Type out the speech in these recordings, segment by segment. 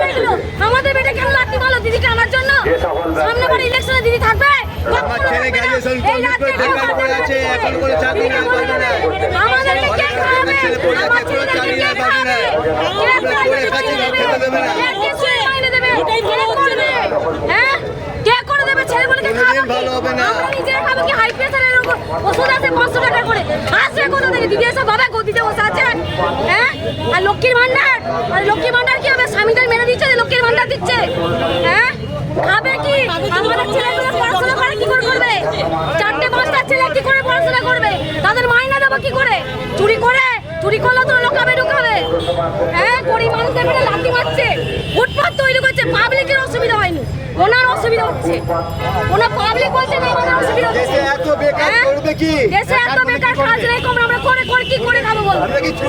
বলে আমাদের বেটে কেন লাঠি মারলো দিদিকে আনার জন্য? সামনে বার ইলেকশনে দিদি থাকবে? আমার ছেলে গ্র্যাজুয়েশন কমপ্লিট করে বেকার পড়ে আছে এখন কোনো চাকরি না পাবে না আমাদেরকে কে খাওয়াবে? ছেলে পড়ে আছে, কোনো চাকরি না পাবে না। আমরা করে খাচ্ছি, মাইনে খেতে দেবে না। কে? হ্যাঁ? কে করে দেবে? ছেলেগুলোকে কোনোদিন ভালো হবে না। আমরা নিজেরা খাব কি? হাই প্রেসারের ওষুধ আছে পাঁচশো টাকা করে। আসবে কোথা থেকে? দিদি এসব ভাবে গদিতে বসে আছে। হ্যাঁ? আর লক্ষ্মীর ভান্ডার আর লক্ষ্মীর ভান্ডার কি হবে স্বামীদের মেরে ভান্ডার দিচ্ছে? হ্যাঁ? খাবে কি? আমাদের ছেলেগুলো পড়াশোনা করে কি করে করবে? চারটে পাঁচটা ছেলে কি করে পড়াশোনা করবে? তাদের মাইনা দেবো কি করে? চুরি করে? চুরি করলে তো লোকাবে ঢুকাবে। হ্যাঁ? গরিব মানুষদের মেরে লাঠি মারছে। ফুটপাত তৈরি করছে। পাবলিকের অসুবিধা হয়নি। ওনার অসুবিধা হচ্ছে। ওনার পাবলিক বলছে না ওনার অসুবিধা হচ্ছে। দেশে এত বেকার হ্যাঁ? করবে কি? দেশে এত বেকার কাজ নেই কম আমরা করে করে কি করে খাব বল?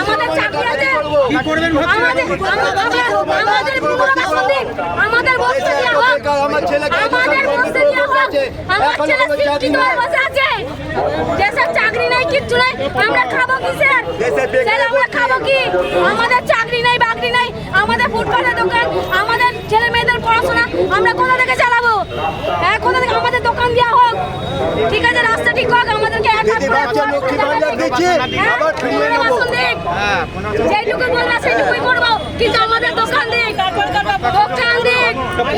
আমাদের চাকরি আছে। কি করবেন আমাদের আমাদের আমাদের পুরো আমাদের বসতি দেশে হোক আমার ছেলে আমাদের complete বসতি হোক আমার ছেলে চাকরি শিক্ষিত হয়ে নাই। বসে আছে। দেশের চাকরি নাই কিচ্ছু নাই। আমরা খাব কিসের? দেশে বেকার আমরা খাব কি? আমাদের চাকরি নেই বাকরি নেই। আমাদের ফুটপাতের দোকান আমাদের ছেলে মেয়েদের পড়াশোনা আমরা কোথা থেকে চালাবো? হ্যাঁ কোথা থেকে? আমাদের দোকান দেওয়া হোক। ঠিক আছে রাস্তা ঠিক হোক। দিদি করে ভাবছেন লক্ষ্মী ভান্ডার দিচ্ছি, হ্যাঁ, আবার ফিরিয়ে পুরো নেব। বাসন দিক। যেইটুকু করব কিন্তু আমাদের দোকান দিক দোকান দিক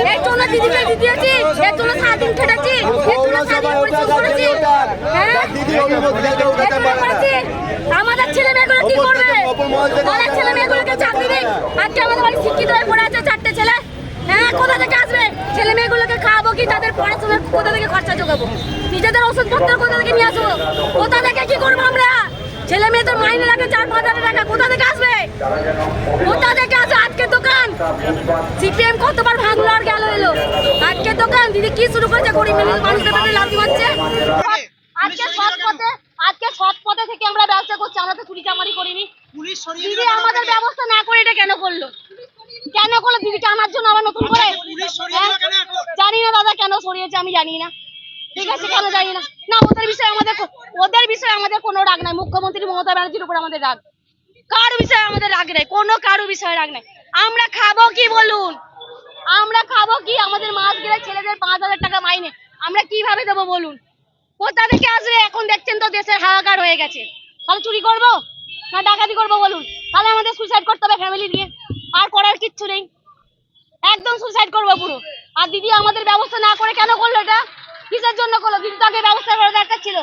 এর জন্য দিদিকে দিদিয়েছি এর জন্য সারাদিন খেটেছি এর জন্য সারাদিন পরিশ্রম করেছি হ্যাঁ না। করেছি। আমাদের ছেলে মেয়েগুলো কি করবে আমাদের ছেলে মেয়েগুলোকে চাকরি দিক আজকে আমাদের বাড়ি শিক্ষিত হয়ে পড়ে আছে চারটে ছেলে হ্যাঁ কোথা থেকে আসবে ছেলে মেয়েগুলোকে খাওয়াবো কি তাদের পড়াশোনার কোথা থেকে খরচা যোগাবো নিজেদের ওষুধপত্র কোথা থেকে নিয়ে আসব? কোথা থেকে কি করব আমরা? ছেলে মেয়েদের মাইনে লাগে চার পাঁচ হাজার টাকা। কোথা থেকে আসবে? কোথা থেকে আসবে আজকে দোকান? সিপিএম কতবার ভাঙলো আর গেল এলো। আজকে দোকান দিদি কি শুরু করেছে? গরিব মানুষ- মানুষদের পেটে লাথি মারছে। আজকে সৎ পথে আজকে সৎ পথে থেকে আমরা ব্যবসা করছি আমরা তো চুরি চামারি করিনি। পুলিশ আমাদের ব্যবস্থা না করে এটা কেন করল? কেন করল দিদিকে আনার জন্য আবার নতুন করে? কেন এখন? জানি না দাদা কেন সরিয়েছে আমি জানি না। ঠিক আছে কেন জানি না? না ওদের বিষয়ে আমাদের ওদের বিষয়ে আমাদের কোনো রাগ নাই। মুখ্যমন্ত্রী মমতা ব্যানার্জির উপর আমাদের রাগ। কার বিষয়ে আমাদের রাগ নাই কোনো কারও বিষয়ে রাগ নাই। আমরা খাব কি বলুন? আমরা খাব কি? আমাদের মাস গেলে ছেলেদের পাঁচ হাজার টাকা মাইনে। আমরা কীভাবে দেবো বলুন? কোথা থেকে আসবে? এখন দেখছেন তো দেশের হাহাকার হয়ে গেছে। তাহলে চুরি করব? না ডাকাতি করব বলুন? তাহলে আমাদের সুইসাইড করতে হবে ফ্যামিলি নিয়ে। কিচ্ছু নেই। একদম সুইসাইড করব পুরো। আর দিদি আমাদের ব্যবস্থা না করে কেন করল এটা? কিসের জন্য করল? দিদি তো আগে ব্যবস্থা করা দরকার ছিল।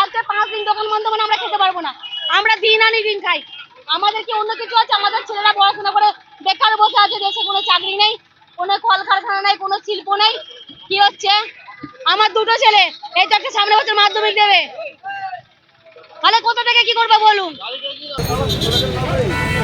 আজকে পাঁচ দিন দোকান বন্ধ মানে আমরা খেতে পারব না। আমরা দিন আনি দিন খাই। আমাদের কি অন্য কিছু আছে? আমাদের ছেলেরা পড়াশোনা করে বেকার বসে আছে, দেশে কোনো চাকরি নেই, কোনো কলকারখানা নেই, কোনো শিল্প নেই। কি হচ্ছে? আমার দুটো ছেলে, এই চারটে সামনে বছর মাধ্যমিক দেবে। তাহলে কোথা থেকে কি করবে বলুন?